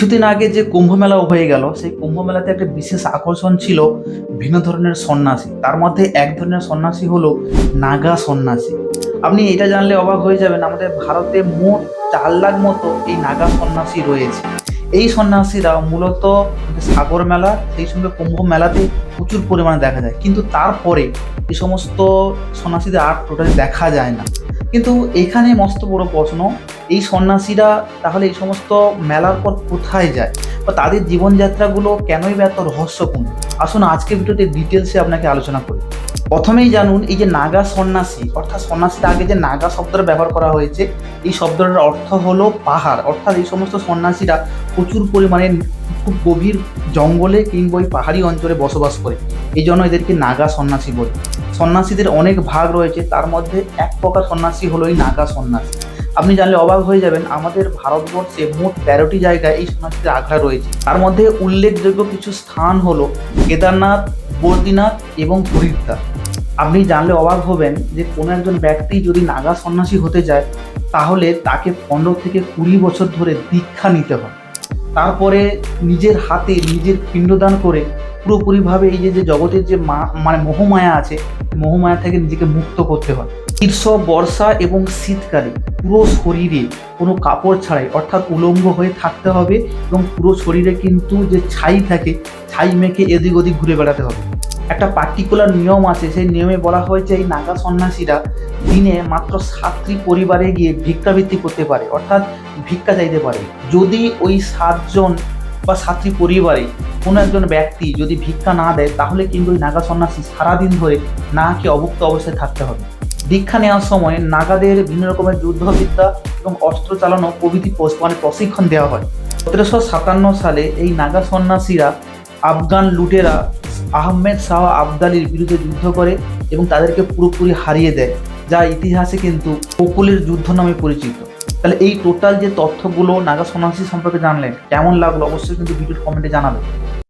কিছুদিন আগে যে কুম্ভ মেলা হয়ে গেল, সেই কুম্ভ মেলাতে একটা বিশেষ আকর্ষণ ছিল ভিন্ন ধরনের সন্ন্যাসী। তার মধ্যে এক ধরনের সন্ন্যাসী হলো নাগা সন্ন্যাসী। আপনি এটা জানলে অবাক হয়ে যাবেন, আমাদের ভারতে মোট চার লাখ মতো এই নাগা সন্ন্যাসী রয়েছে। এই সন্ন্যাসীরা মূলত সাগর মেলা, সেই সঙ্গে কুম্ভ মেলাতে প্রচুর পরিমাণে দেখা যায়। কিন্তু তারপরে এই সমস্ত সন্ন্যাসীদের আর টোটালি দেখা যায় না। কিন্তু এখানে মস্ত বড় প্রশ্ন, এই সন্ন্যাসীরা তাহলে এই সমস্ত মেলার পর কোথায় যায়? বা তাদের জীবনযাত্রাগুলো কেনই বা এত রহস্যপূর্ণ? আসুন আজকের ভিডিওতে ডিটেলসে আপনাকে আলোচনা করি। প্রথমেই জানুন এই যে নাগা সন্ন্যাসী, অর্থাৎ সন্ন্যাসীর আগে যে নাগা শব্দটা ব্যবহার করা হয়েছে, এই শব্দটার অর্থ হলো পাহাড়। অর্থাৎ এই সমস্ত সন্ন্যাসীরা প্রচুর পরিমাণে খুব গভীর জঙ্গলে কিংবা ওই পাহাড়ি অঞ্চলে বসবাস করে। এই জন্য এদেরকে নাগা সন্ন্যাসী বলে। সন্ন্যাসীদের অনেক ভাগ রয়েছে, তার মধ্যে এক প্রকার সন্ন্যাসী হলো এই নাগা সন্ন্যাসী। আপনি জানলে অবাক হয়ে যাবেন, আমাদের ভারতবর্ষে মোট তেরোটি জায়গায় এই সন্ন্যাসীদের আখড়া রয়েছে। তার মধ্যে উল্লেখযোগ্য কিছু স্থান হলো কেদারনাথ, বদ্রীনাথ এবং হরিদ্বার। আপনি জানলে অবাক হবেন যে কোনো একজন ব্যক্তি যদি নাগা সন্ন্যাসী হতে যায়, তাহলে তাকে পনেরো থেকে কুড়ি বছর ধরে দীক্ষা নিতে হয় তারপরে নিজের হাতে নিজের পিণ্ডদান করে পুরোপুরিভাবে এই যে যে জগতের যে মা মানে মোহমায়া আছে, মোহমায়া থেকে নিজেকে মুক্ত করতে হয়। গ্রীষ্ম বর্ষা এবং শীতকালে পুরো শরীরে কোনো কাপড় ছাড়াই, অর্থাৎ উলঙ্গ হয়ে থাকতে হবে এবং পুরো শরীরে কিন্তু যে ছাই থাকে, ছাই মেখে এদিক ওদিক ঘুরে বেড়াতে হবে। একটা পার্টিকুলার নিয়ম আছে, সেই নিয়মে বলা হয়েছে এই নাগা সন্ন্যাসীরা দিনে মাত্র সাতটি পরিবারে গিয়ে ভিক্ষাবৃত্তি করতে পারে, অর্থাৎ ভিক্ষা চাইতে পারে। যদি ওই সাতজন বা সাতটি পরিবারে কোনো একজন ব্যক্তি যদি ভিক্ষা না দেয়, তাহলে কিন্তু ওই নাগা সন্ন্যাসী সারাদিন ধরে না কি অভুক্ত অবস্থায় থাকতে হবে। দীক্ষা নেওয়ার সময় নাগাদের বিভিন্ন রকমের যুদ্ধবিদ্যা এবং অস্ত্র চালানো প্রভৃতি মানে প্রশিক্ষণ দেওয়া হয়। সতেরোশো সাতান্ন সালে এই নাগা সন্ন্যাসীরা আফগান লুটেরা আহমেদ শাহ আবদালির বিরুদ্ধে যুদ্ধ করে এবং তাদেরকে পুরোপুরি হারিয়ে দেয়, যা ইতিহাসে কিন্তু বকুলের যুদ্ধ নামে পরিচিত। তাহলে এই টোটাল যে তথ্যগুলো নাগা সন্ন্যাসী সম্পর্কে জানলেন, কেমন লাগল অবশ্যই কিন্তু ভিডিওর কমেন্টে জানাবেন।